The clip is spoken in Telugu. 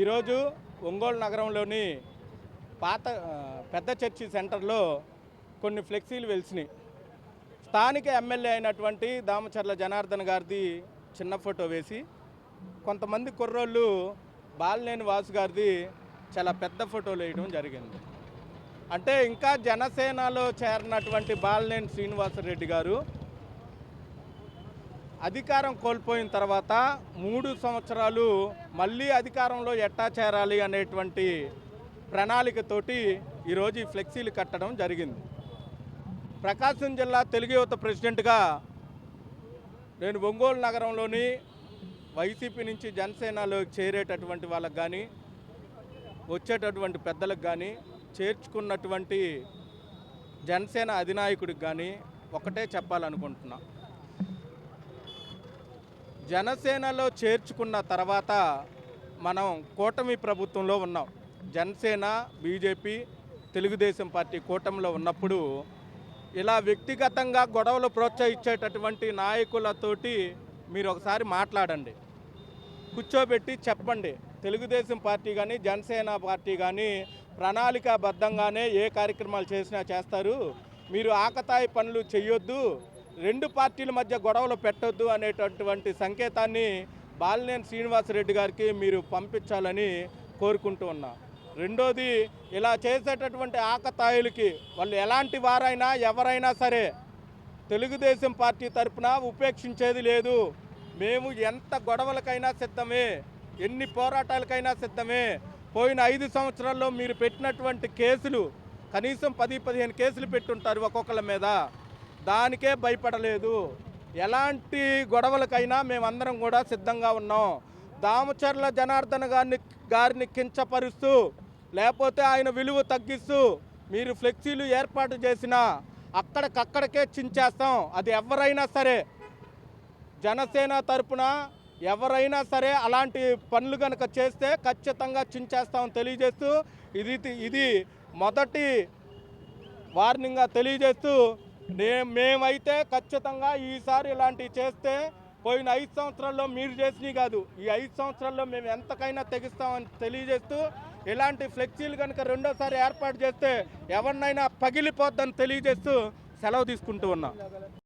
ఈరోజు ఒంగోలు నగరంలోని పాత పెద్ద చర్చి సెంటర్లో కొన్ని ఫ్లెక్సీలు వెలిసినాయి. స్థానిక ఎమ్మెల్యే అయినటువంటి దామచర్ల జనార్దన్ గారిది చిన్న ఫోటో వేసి కొంతమంది కుర్రోళ్ళు బాలినేని వాసు గారిది చాలా పెద్ద ఫోటోలు వేయడం జరిగింది. అంటే ఇంకా జనసేనలో చేరినటువంటి బాలినేని శ్రీనివాసరెడ్డి గారు అధికారం కోల్పోయిన తర్వాత మూడు సంవత్సరాలు మళ్ళీ అధికారంలో ఎట్టా చేరాలి అనేటువంటి ప్రణాళికతోటి ఈరోజు ఈ ఫ్లెక్సీలు కట్టడం జరిగింది. ప్రకాశం జిల్లా తెలుగు యువత ప్రెసిడెంట్గా నేను ఒంగోలు నగరంలోని వైసీపీ నుంచి జనసేనలో చేరేటటువంటి వాళ్ళకు కానీ వచ్చేటటువంటి పెద్దలకు కానీ చేర్చుకున్నటువంటి జనసేన అధినాయకుడికి కానీ ఒకటే చెప్పాలనుకుంటున్నాను జనసేనలో చేర్చుకున్న తర్వాత మనం కూటమి ప్రభుత్వంలో ఉన్నాం. జనసేన బీజేపీ తెలుగుదేశం పార్టీ కూటమిలో ఉన్నప్పుడు ఇలా వ్యక్తిగతంగా గొడవలు ప్రోత్సహించేటటువంటి నాయకులతోటి మీరు ఒకసారి మాట్లాడండి. కూర్చోబెట్టి చెప్పండి. తెలుగుదేశం పార్టీ కానీ జనసేన పార్టీ కానీ ప్రణాళికాబద్ధంగానే ఏ కార్యక్రమాలు చేసినా చేస్తారు. మీరు ఆకతాయి పనులు చేయొద్దు. రెండు పార్టీల మధ్య గొడవలు పెట్టొద్దు అనేటటువంటి సంకేతాన్ని బాలినేని శ్రీనివాసరెడ్డి గారికి మీరు పంపించాలని కోరుకుంటూ ఉన్నా. రెండోది ఇలా చేసేటటువంటి ఆకతాయిలకి వాళ్ళు ఎలాంటి వారైనా ఎవరైనా సరే తెలుగుదేశం పార్టీ తరపున ఉపేక్షించేది లేదు. మేము ఎంత గొడవలకైనా సిద్ధమే ఎన్ని పోరాటాలకైనా సిద్ధమే. పోయిన ఐదు సంవత్సరాల్లో మీరు పెట్టినటువంటి కేసులు కనీసం పది పదిహేను కేసులు పెట్టుంటారు ఒక్కొక్కళ్ళ మీద. దానికే భయపడలేదు. ఎలాంటి గొడవలకైనా మేమందరం కూడా సిద్ధంగా ఉన్నాం. దామచర్ల జనార్దన్ గారిని గారిని కించపరుస్తూ లేకపోతే ఆయన విలువ తగ్గిస్తూ మీరు ఫ్లెక్సీలు ఏర్పాటు చేసిన అక్కడికక్కడికే చించేస్తాం. అది ఎవరైనా సరే జనసేన తరపున ఎవరైనా సరే అలాంటి పనులు కనుక చేస్తే ఖచ్చితంగా చించేస్తామని తెలియజేస్తూ ఇది ఇది మొదటి వార్నింగ్గా తెలియజేస్తూ మేమైతే ఖచ్చితంగా ఈసారి ఇలాంటివి చేస్తే పోయిన ఐదు సంవత్సరాల్లో మీరు చేసినవి కాదు. ఈ ఐదు సంవత్సరాల్లో మేము ఎంతకైనా తెగిస్తామని తెలియజేస్తూ ఇలాంటి ఫ్లెక్సీలు కనుక రెండోసారి ఏర్పాటు చేస్తే ఎవరినైనా పగిలిపోద్దని తెలియజేస్తూ సెలవు తీసుకుంటూ ఉన్నా.